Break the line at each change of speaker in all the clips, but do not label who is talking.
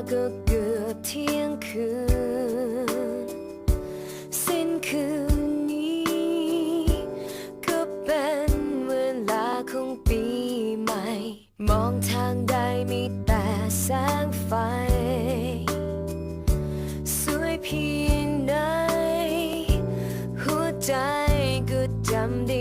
ก็เกือบเที่ยงคืน สิ้นคืนนี้ ก็เป็นเวลาของปีใหม่ มองทางใดมีแต่แสงไฟ สวยเพียงไหนหัวใจก็จำได้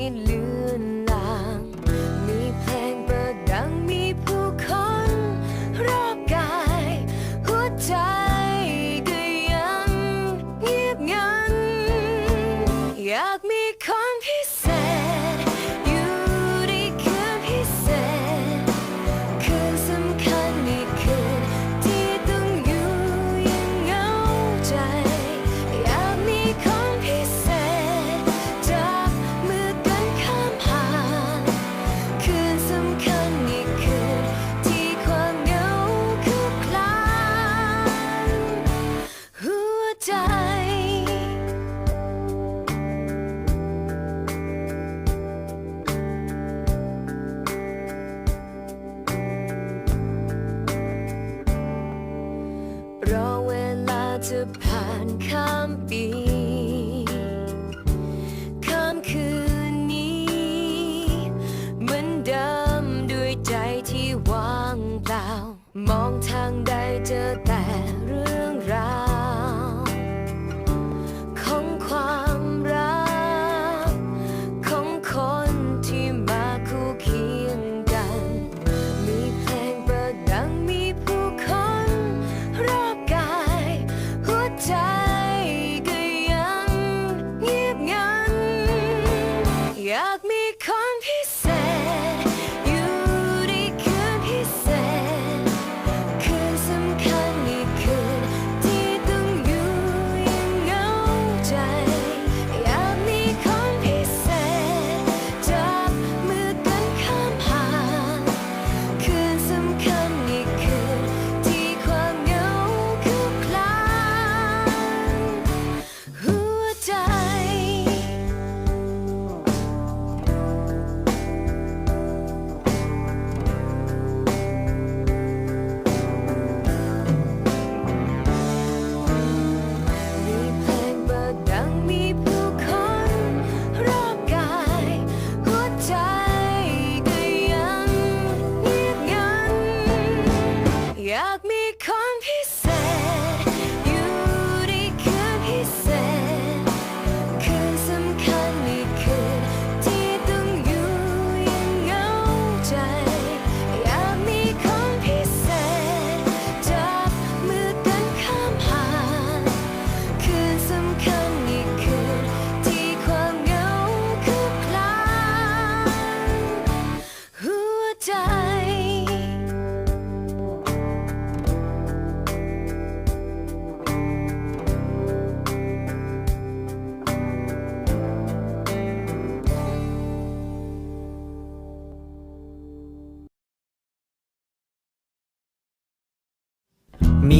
มองทางใดเจอแต่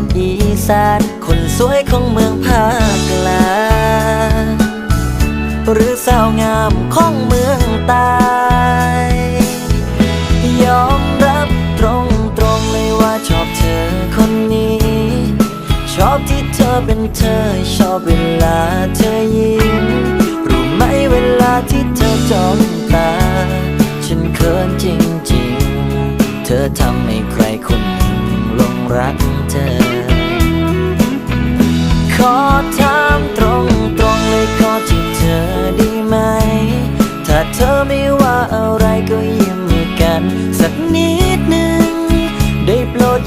นอีสานคนสวยของเมืองภาคกลางหรือสาวงามของเมืองใต้ยอมรับตรงตรงๆเลยว่าชอบเธอคนนี้ ชอบที่เธอเป็นเธอชอบเวลาเธอยิ้มรู้ไหมเวลาที่เธอจ้องตา ฉันเขินจริง ๆ เธอทำให้ใคร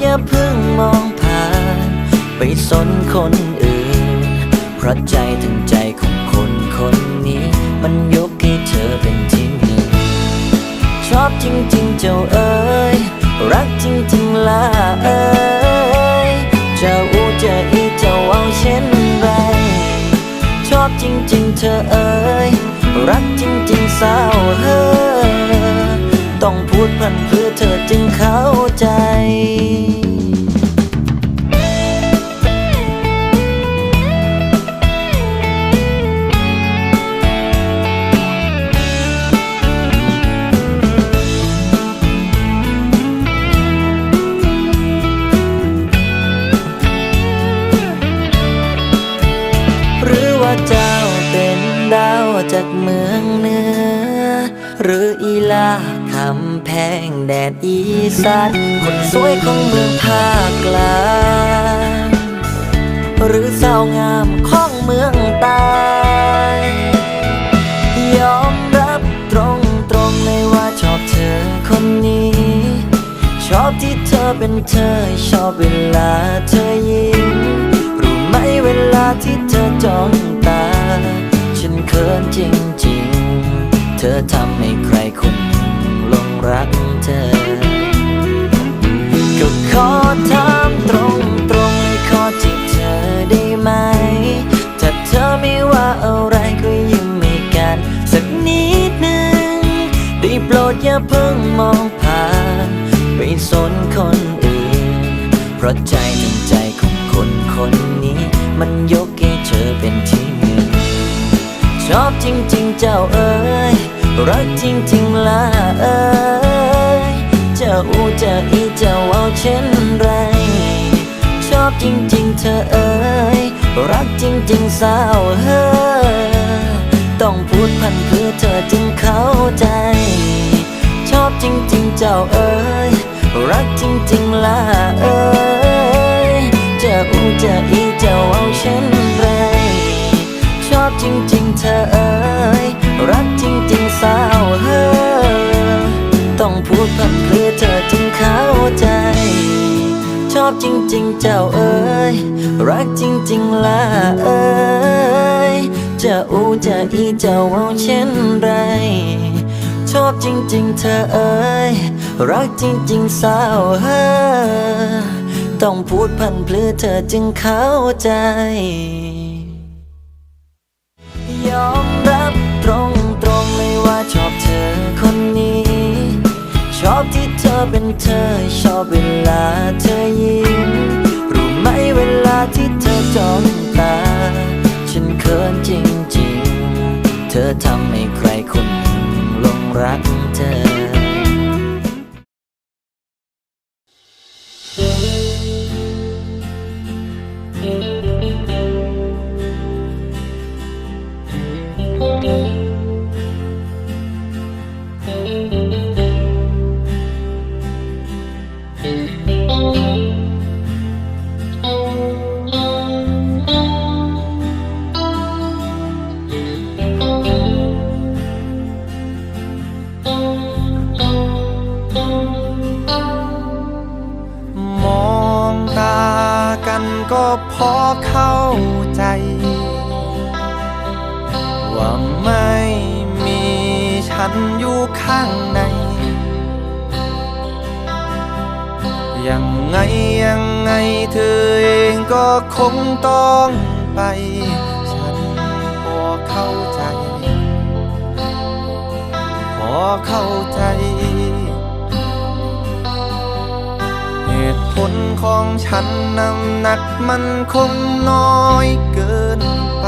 อย่าพิ่งมองผ่าน ไปสนคนอื่น เพราะใจถึงใจของคนคนนี้ มันยกให้เธอเป็นที่หนึ่งชอบจริงๆเจ้าเอ๋ยรักจริงๆล่ะเอ๋ยจะอูจะอีจะว่าเช่นไร ชอบจริงๆเธอเอ๋ยรักจริงๆสาวเฮ้ย ต้องพูดพันเพื่อเธอจึงเข้าใจหรือว่าเจ้าเป็นดาวจากเมืองเหนือ หรืออีลาำแพงแดดอีสานคนสวยของเมืองภาคกลางหรือสาวงามของเมืองใต้ยอมรับตรงตรงๆเลยว่าชอบเธอคนนี้ ชอบที่เธอเป็นเธอ ชอบเวลาเธอยิ้มรู้ไหมเวลาที่เธอจ้องตา ฉันเขินจริงๆ เธอทำให้ใคร อย่าเพิ่งมองผ่านไปสนคนอื่น เพราะใจทั้งใจของคนคนนี้ มันยกให้เธอเป็นที่หนึ่ง ชอบจริงๆเจ้าเอ๋ยรักจริงๆล่ะเอ๋ยเจ้าอูเจ้าอีเจ้าเอาเช่นไร ชอบจริงๆเธอเอ๋ยรักจริงๆสาวเฮ้อต้องพูดพันเพื่อเธอจึงเข้าใจ จริงๆเจ้าเอ๋ยรักจริงๆล่ะเอ๋ยจ้าอูจ้าอีจ้าเอาเช่นไร ชอบจริงๆเธอเอ๋ยรักจริงๆสาวเฮ้อต้องพูดพันเพื่อเธอจึงเข้าใจ ชอบจริงๆเจ้าเอ๋ยรักจริงๆล่ะเอ๋ยจะอูจะอีจ้าเอาเช่นไร ชอบจริง ๆ เธอเอ๋ยรักจริง ๆ สาวเฮอต้องพูดพันเพื่อเธอจึงเข้าใจ ยอมรับตรงตรงๆเลยว่าชอบเธอคนนี้ ชอบที่เธอเป็นเธอ ชอบเวลาเธอยิ้มรู้ไหมเวลาที่เธอจ้องตา ฉันเขินจริง ๆ เธอทำให้ใครคน รักเธอ
ว่าไม่มีฉันอยู่ข้างใน ยังไงยังไงเธอเองก็คงต้องไป ฉันพอเข้าใจ พอเข้าใจ เหตุผลของฉันน้ำหนักมันคงน้อยเกินไป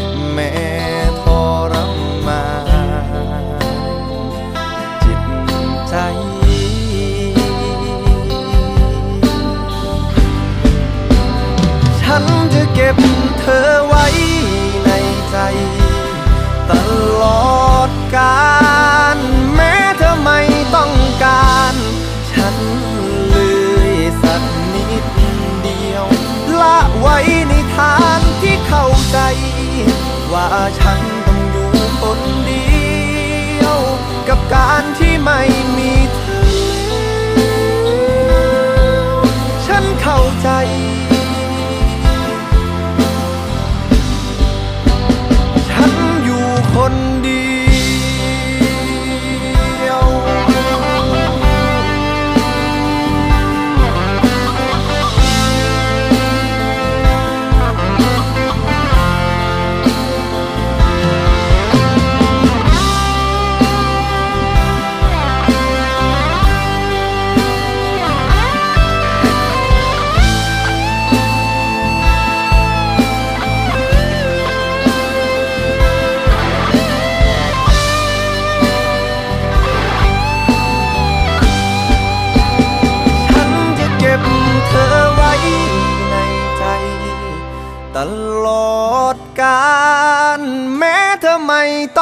แม้ทรมานจิตใจ ฉันจะเก็บเธอไว้